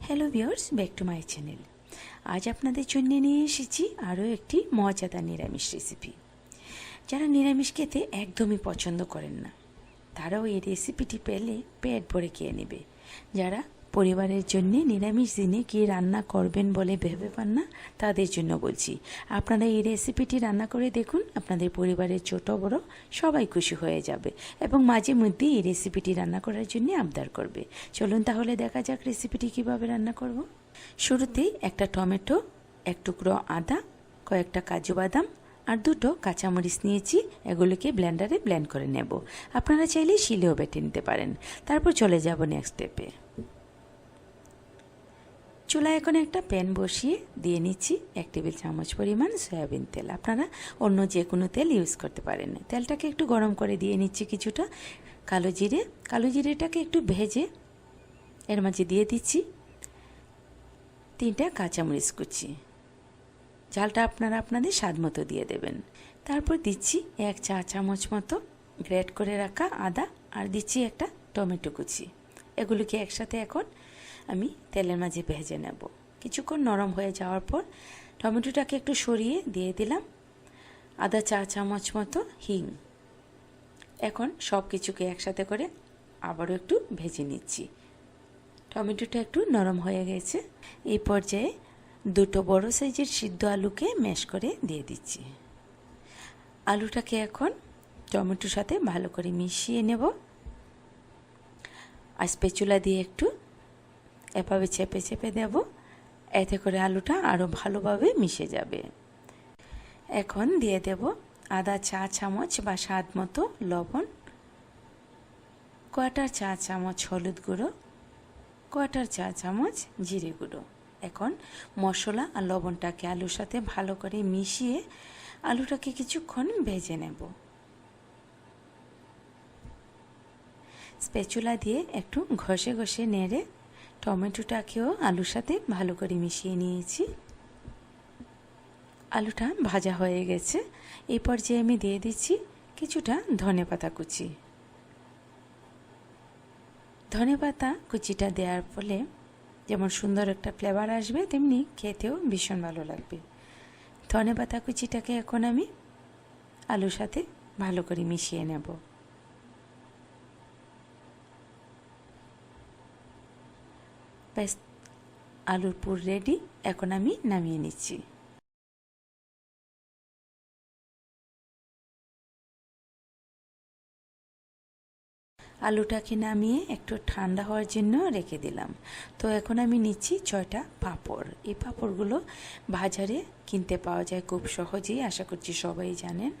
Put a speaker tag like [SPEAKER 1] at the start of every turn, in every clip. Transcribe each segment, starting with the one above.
[SPEAKER 1] Hello viewers back to my channel আজ আপনাদের জন্য নিয়ে এসেছি আরও একটি মজাদার নিরামিষ রেসিপি যারা নিরামিষ খেতে একদমই পছন্দ করেন না, তারাও এই রেসিপিটি পেলে পেট ভরে খেয়ে নেবে। যারা পরিবারের জন্য নিরামিষ দিনে কী রান্না করবেন বলে ভেবে পান না? তাদের জন্য বলছি। আপনারা এই রেসিপিটি রান্না করে দেখুন, আপনাদের পরিবারের ছোট বড় সবাই খুশি হয়ে যাবে এবং মাঝে মধ্যে এই রেসিপিটি রান্না করার জন্য আবদার করবে। চলুন তাহলে দেখা যাক রেসিপিটি কীভাবে রান্না করব। শুরুতেই একটা টমেটো, এক টুকরো আদা, কয়েকটা কাজু বাদাম আর দুটো কাঁচামরিচ নিয়েছি, এগুলোকে ব্লেন্ডারে ব্লেন্ড করে নেব। আপনারা চাইলে শিলেও বেটে নিতে পারেন। তারপর চলে যাব নেক্সট স্টেপে চুলায় এখন একটা প্যান বসিয়ে দিয়ে নিচ্ছি এক টেবিল চামচ পরিমাণ সয়াবিন তেল। আপনারা অন্য যে কোনো তেল ইউজ করতে পারেন। তেলটাকে একটু গরম করে দিয়ে নিচ্ছি কিছুটা কালো জিরে। কালো জিরেটাকে একটু ভেজে এর মাঝে দিয়ে দিচ্ছি তিনটা কাঁচামরিচ কুচি। ঝালটা আপনারা আপনাদের স্বাদ মতো দিয়ে দেবেন। তারপর দিচ্ছি এক চা চামচ মতো গ্রেট করে রাখা আদা আর দিচ্ছি একটা টমেটো কুচি। এগুলোকে একসাথে এখন আমি তেলের মাঝে ভেজে নেব। কিছুক্ষণ নরম হয়ে যাওয়ার পর টমেটোটাকে একটু সরিয়ে দিয়ে দিলাম। আদা চা চামচ মতো, হিং। এখন সব কিছুকে একসাথে করে আবারও একটু ভেজে নিচ্ছি। টমেটোটা একটু নরম হয়ে গেছে। এই পর্যায়ে দুটো বড় সাইজের সিদ্ধ আলুকে ম্যাশ করে দিয়ে দিচ্ছি। আলুটাকে এখন টমেটোর সাথে ভালো করে মিশিয়ে নেব। আর স্পেচুলা দিয়ে একটু এভাবে চেপে চেপে দেব। এতে করে আলুটা আরও ভালোভাবে মিশে যাবে। এখন দিয়ে দেব আদা চা চামচ বা স্বাদ মতো লবণ, কোয়াটার চা চামচ হলুদ গুঁড়ো, কোয়াটার চা চামচ জিরে গুঁড়ো। এখন মশলা আর লবণটাকে আলুর সাথে ভালো করে মিশিয়ে আলুটাকে কিছুক্ষণ ভেজে নেব। স্পেচুলা দিয়ে একটু ঘষে ঘষে নেড়ে টমেটোটাকেও আলুর সাথে ভালো করে মিশিয়ে নিয়েছি। আলুটা ভাজা হয়ে গেছে। এই পর্যায়ে আমি দিয়ে দিচ্ছি কিছুটা ধনে পাতা কুচি। ধনে পাতা কুচিটা দেওয়ার ফলে যেমন সুন্দর একটা ফ্লেভার আসবে, তেমনি খেতেও ভীষণ ভালো লাগবে। ধনে পাতা কুচিটাকে এখন আমি আলুর সাথে ভালো করে মিশিয়ে নেব। ব্যাস আলুর পুর রেডি এখন আমি নামিয়ে নিচ্ছি। আলুটাকে নামিয়ে একটু ঠান্ডা হওয়ার জন্য রেখে দিলাম। তো এখন আমি নিচ্ছি ছয়টা পাঁপড়। এই পাঁপড়গুলো বাজারে কিনতে পাওয়া যায় খুব সহজেই, আশা করছি সবাই জানেন।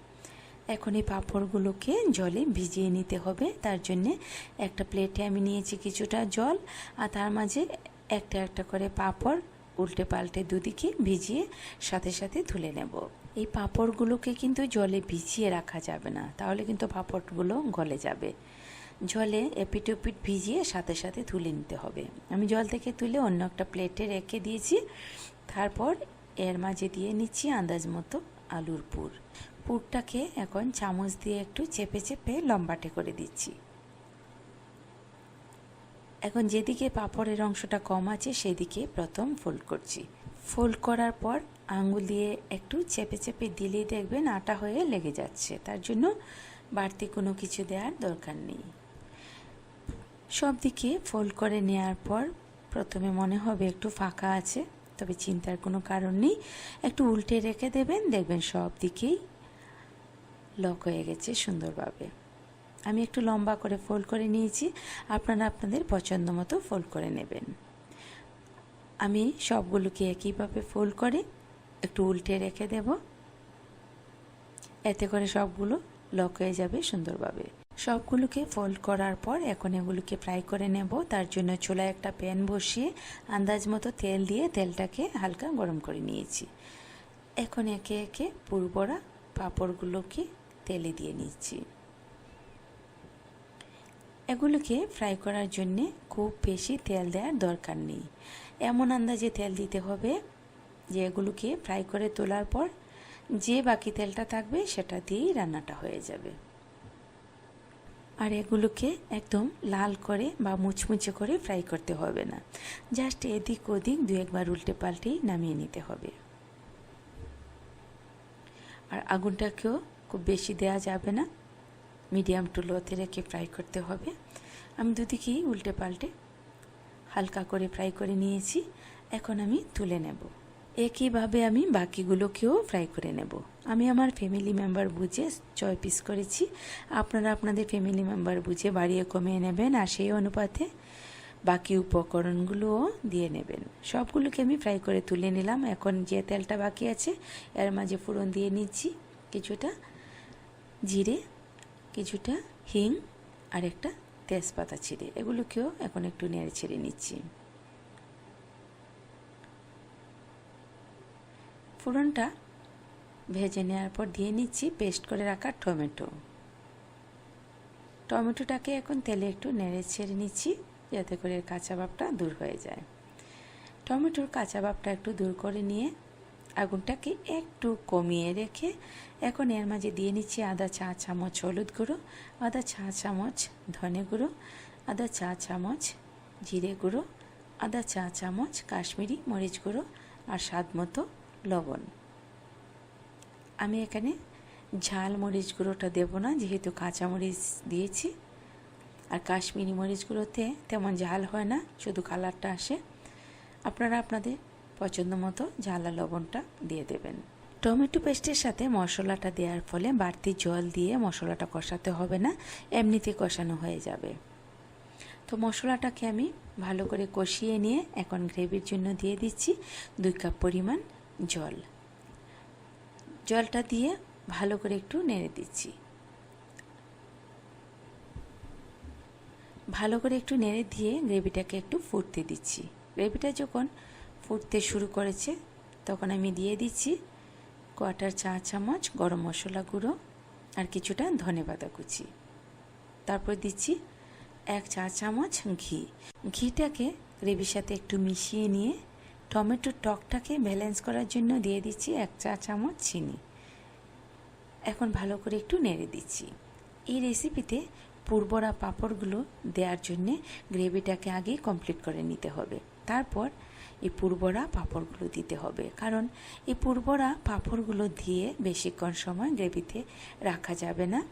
[SPEAKER 1] এখন এই পাঁপড়গুলোকে জলে ভিজিয়ে নিতে হবে। তার জন্যে একটা প্লেটে আমি নিয়েছি কিছুটা জল আর তার মাঝে একটা একটা করে পাঁপড় উল্টে পাল্টে দুদিকে ভিজিয়ে সাথে সাথে ধুলে নেব। এই পাঁপড়গুলোকে কিন্তু জলে ভিজিয়ে রাখা যাবে না, তাহলে কিন্তু পাঁপড়গুলো গলে যাবে। জলে এপিট ওপিট ভিজিয়ে সাথে সাথে তুলে নিতে হবে। আমি জল থেকে তুলে অন্য একটা প্লেটে রেখে দিয়েছি। তারপর এর মাঝে দিয়ে নিচ্ছি আন্দাজ মতো আলুর পুর। পুরটাকে এখন চামচ দিয়ে একটু চেপে চেপে লম্বাটে করে দিচ্ছি। এখন যেদিকে পাপড়ের অংশটা কম আছে, সেদিকে প্রথম ফোল্ড করছি। ফোল্ড করার পর আঙুল দিয়ে একটু চেপে চেপে দিলেই দেখবেন আটা হয়ে লেগে যাচ্ছে। তার জন্য বাড়তি কোনো কিছু দেওয়ার দরকার নেই। সব দিকে ফোল্ড করে নেওয়ার পর প্রথমে মনে হবে একটু ফাঁকা আছে, তবে চিন্তার কোনো কারণ নেই। একটু উল্টে রেখে দেবেন, দেখবেন সব দিকেই লক হয়ে গেছে সুন্দরভাবে। আমি একটু লম্বা করে ফোল্ড করে নিয়েছি, আপনারা আপনাদের পছন্দ মতো ফোল্ড করে নেবেন। আমি সবগুলোকে একইভাবে ফোল্ড করে একটু উল্টে রেখে দেব। এতে করে সবগুলো লক হয়ে যাবে সুন্দরভাবে। সবগুলোকে ফোল্ড করার পর এখন এগুলোকে ফ্রাই করে নেব। তার জন্য চুলায় একটা প্যান বসিয়ে আন্দাজ মতো তেল দিয়ে তেলটাকে হালকা গরম করে নিয়েছি। এখন একে একে পুরবড়া পাঁপড়গুলোকে তেলে দিয়ে নিচ্ছি। এগুলোকে ফ্রাই করার জন্যে খুব বেশি তেল দেওয়ার দরকার নেই। এমন আন্দাজে তেল দিতে হবে যে এগুলোকে ফ্রাই করে তোলার পর যে বাকি তেলটা থাকবে সেটা দিয়েই রান্নাটা হয়ে যাবে। আর এগুলোকে একদম লাল করে বা মুচমুচে করে ফ্রাই করতে হবে না। জাস্ট এদিক ওদিক দু একবার উল্টে পাল্টেই নামিয়ে নিতে হবে। আর আগুনটাকেও খুব বেশি দেওয়া যাবে না। মিডিয়াম টু লোতে রেখে ফ্রাই করতে হবে। আমি দুদিকেই উল্টে পাল্টে হালকা করে ফ্রাই করে নিয়েছি। এখন আমি তুলে নেব। একইভাবে আমি বাকিগুলোকেও ফ্রাই করে নেব। আমি আমার ফ্যামিলি মেম্বার বুঝে ছয় পিস করেছি। আপনারা আপনাদের ফ্যামিলি মেম্বার বুঝে বাড়িয়ে কমিয়ে নেবেন আর সেই অনুপাতে বাকি উপকরণগুলোও দিয়ে নেবেন। সবগুলোকে আমি ফ্রাই করে তুলে নিলাম। এখন যে তেলটা বাকি আছে, এর মাঝে ফোড়ন দিয়ে নিচ্ছি। কিছুটা জিরে, কিছুটা হিং আর একটা তেজপাতা ছিঁড়ে। এগুলোকেও এখন একটু নেড়ে ছেড়ে নিচ্ছি। ফোড়নটা ভেজে নেওয়ার পর দিয়ে নিচ্ছি পেস্ট করে রাখা টমেটো। টমেটোটাকে এখন তেলে একটু নেড়ে ছেড়ে নিচ্ছি যাতে করে কাঁচা ভাবটা দূর হয়ে যায়। টমেটোর কাঁচা ভাবটা একটু দূর করে নিয়ে আগুনটাকে একটু কমিয়ে রেখে এখন এর মাঝে দিয়ে নিচ্ছি আদা চা চামচ, হলুদ গুঁড়ো, আদা চা চামচ, ধনে গুঁড়ো, আদা চা চামচ, জিরে গুঁড়ো, আদা চা চামচ, কাশ্মীরি মরিচ গুঁড়ো আর স্বাদ মতো লবণ। আমি এখানে ঝাল মরিচ গুঁড়োটা দেবো না, যেহেতু কাঁচা মরিচ দিয়েছি। আর কাশ্মীরি মরিচগুলোতে তেমন ঝাল হয় না, শুধু কালারটা আসে। আপনারা আপনাদের পছন্দ মতো ঝাল লবণটা দিয়ে দেবেন। টমেটো পেস্টের সাথে মশলাটা দেওয়ার ফলে বাড়তি জল দিয়ে মশলাটা কষাতে হবে না, এমনিতে কষানো হয়ে যাবে। তো মশলাটাকে আমি ভালো করে কষিয়ে নিয়ে এখন গ্রেভির জন্য দিয়ে দিচ্ছি দুই কাপ পরিমাণ জল। জলটা দিয়ে ভালো করে একটু নেড়ে দিচ্ছি। ভালো করে একটু নেড়ে দিয়ে গ্রেভিটাকে একটু ফুটতে দিচ্ছি। গ্রেভিটা যখন ফুটতে শুরু করেছে। তখন আমি দিয়ে দিচ্ছি কোয়াটার চা চামচ, গরম মশলা গুঁড়ো আর কিছুটা ধনে পাতা কুচি। তারপর দিচ্ছি এক চা চামচ ঘি। ঘিটাকে গ্রেভির সাথে একটু মিশিয়ে নিয়ে টমেটোর টকটাকে ব্যালেন্স করার জন্য দিয়ে দিচ্ছি এক চা চামচ চিনি। এখন ভালো করে একটু নেড়ে দিচ্ছি। এই রেসিপিতে পূর্বরা পাঁপড়গুলো দেওয়ার জন্যে গ্রেভিটাকে আগেই কমপ্লিট করে নিতে হবে। তারপর এই পূর্বরা পাঁপড়গুলো দিতে হবে। কারণ এই পূর্বরা পাঁপড়গুলো দিয়ে বেশিক্ষণ সময় গ্রেভিতে রাখা যাবে না।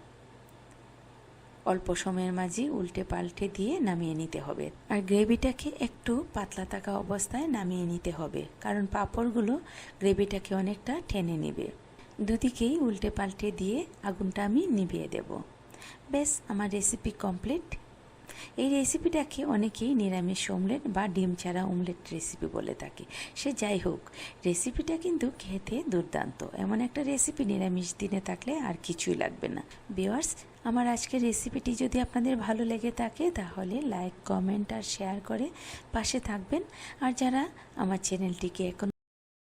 [SPEAKER 1] অল্প সময়ের মাঝে উল্টে পাল্টে দিয়ে নামিয়ে নিতে হবে। আর গ্রেভিটাকে একটু পাতলা থাকা অবস্থায় নামিয়ে নিতে হবে। কারণ পাঁপড়গুলো গ্রেভিটাকে অনেকটা টেনে নেবে। দুদিকেই উল্টে পাল্টে দিয়ে আগুনটা আমি নিভিয়ে দেব। বেশ আমার রেসিপি কমপ্লিট এই রেসিপিটাকে অনেকেই নিরামিষ অমলেট বা ডিম ছাড়া অমলেট রেসিপি বলে থাকে। সে যাই হোক রেসিপিটা কিন্তু খেতে দুর্দান্ত। এমন একটা রেসিপি নিরামিষ দিনে থাকলে আর কিছুই লাগবে না। বিওয়ার্স আমার আজকের রেসিপিটি যদি আপনাদের ভালো লেগে থাকে, তাহলে লাইক কমেন্ট আর শেয়ার করে পাশে থাকবেন। আর যারা আমার চ্যানেলটিকে এখন